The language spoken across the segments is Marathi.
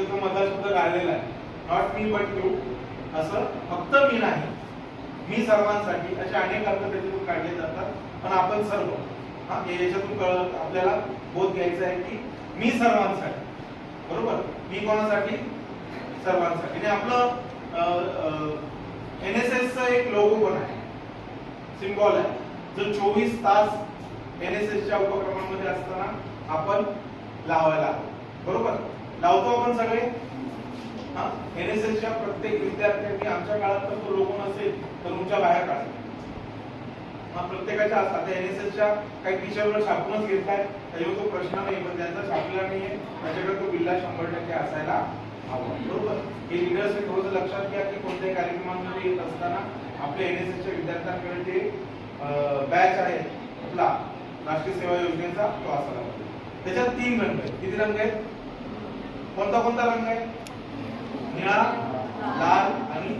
तिथे तो मधला शब्द गाळलेला आहे. नॉट मी बट यू असं फक्त मी नाही. मी सर्वांसाठी असे अनेक अर्थ त्याच्यातून काढले जातात. पण आपण सर्व हा याच्यातून कळत आपल्याला बोध घ्यायचा आहे की मी सर्वांसाठी बरोबर? मी कोणासाठी? सर्वांसाठी. आणि आपलं एन एस एस एक लोगो पण आहे. सिम्बॉल आहे. जो चोवीस तास एन एस एस च्या उपक्रमांमध्ये असताना आपण लावायला हवं बरोबर? लावतो आपण सगळे? एन एस एस च्या प्रत्येक विद्यार्थ्यांनी आमच्या काळात तर तो लोगो नसेल तर तुमच्या बाहेर काढा. हा प्रत्येकाच्या असतात एन एस च्या काही टीचरवर छापूनच घेतलाय त्याच्यावर तो प्रश्न नाही पण त्यांचा छापलेला नाहीये. त्याच्याकडे तो बिल्ला शंभर टक्के असायला हवा. बरोबर? हे लिडर्स हे थोडंसं लक्षात घ्या की कोणत्याही कार्यक्रमांमध्ये येत असताना आपल्या एन एस विद्यार्थ्यांकडे जे बॅच आहे आपला राष्ट्रीय सेवा योजनेचा तो असायला पाहिजे त्याच्यात तीन रंग आहेत. किती रंग आहेत? कोणता कोणता रंग आहे? निळा लाल आणि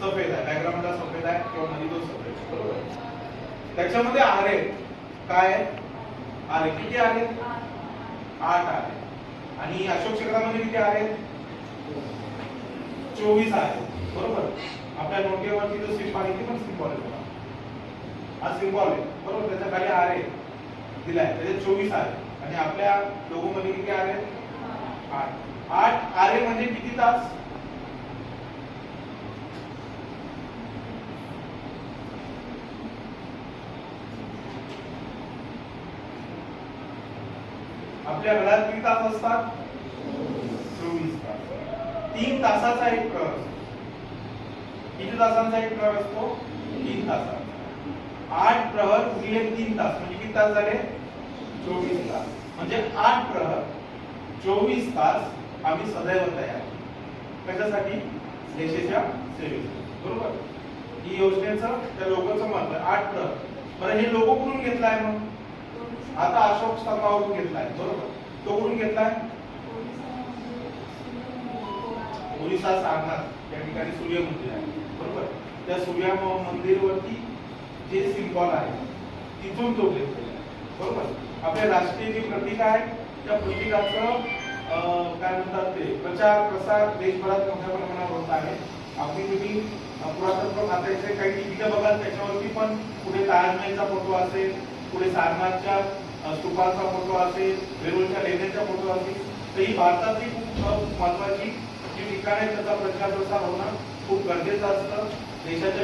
सफेद आहे. बॅकग्राऊंडला सफेद आहे किंवा मध्ये तो सफेद आहे. बरोबर त्याच्यामध्ये आरे काय आहे? आरे किती आरे? आठ आरे. आणि अशोक चक्रामध्ये किती आरे? चोवीस आहे बरोबर आपल्या नोटेवरती जो सिंबॉल आहे ती पण सिम्पॉल आहे बघा. हा सिम्पॉल आहे. बरोबर त्याच्याखाली आरे दिलाय. त्याचे चोवीस आहे आणि आपल्या लोगो मध्ये किती आरे आठ. आठ. ए म्हणजे किती तास? आपल्या घरात किती तास असतात? चोवीस तास. तीन तासाचा एक प्रवास. किती तासांचा एक प्रवास असतो तीन तासाचा. आठ प्रहर गुणिले तीन तास. म्हणजे किती तास झाले? चोवीस तास. म्हणजे आठ प्रहर चोवीस तास आम्ही सदैव तयार. कशासाठी देशाच्या सेवेसाठी बरोबर? ही योजनेचं त्या लोकांचं मत आहे, आठ प्रहर बरं हे लोगो कुठून घेतलाय मग? आता अशोक स्तंभावरून घेतलाय. बरोबर? तो कुठून घेतलाय? ओरिसा सारनाथ. या ठिकाणी सूर्य मंदिर आहे. बरोबर? त्या सूर्य मंदिर मंदिरवरती जे सिम्बॉल आहे तिथून तो घेतलेला आहे. बरोबर? आपल्या राष्ट्रीय जी प्रतीक आहे त्या प्रतीकाचं काय म्हणतात ते प्रचार प्रसार देशभरात मोठ्या प्रमाणावर होत आहे. आपली तुम्ही पुरातत्व खात्याचे काही तिकिटं बघाल त्याच्यावरती पण पुढे ताजमहलचा फोटो असेल पुढे सारनाथच्या अं, स्तूपांचा फोटो असेल वेरूळच्या लेण्याचा फोटो असेल तर ही भारतातली खूप महत्वाची जी ठिकाण आहे त्याचा प्रचार प्रसार होणं खूप गरजेचं असतं. देशाच्या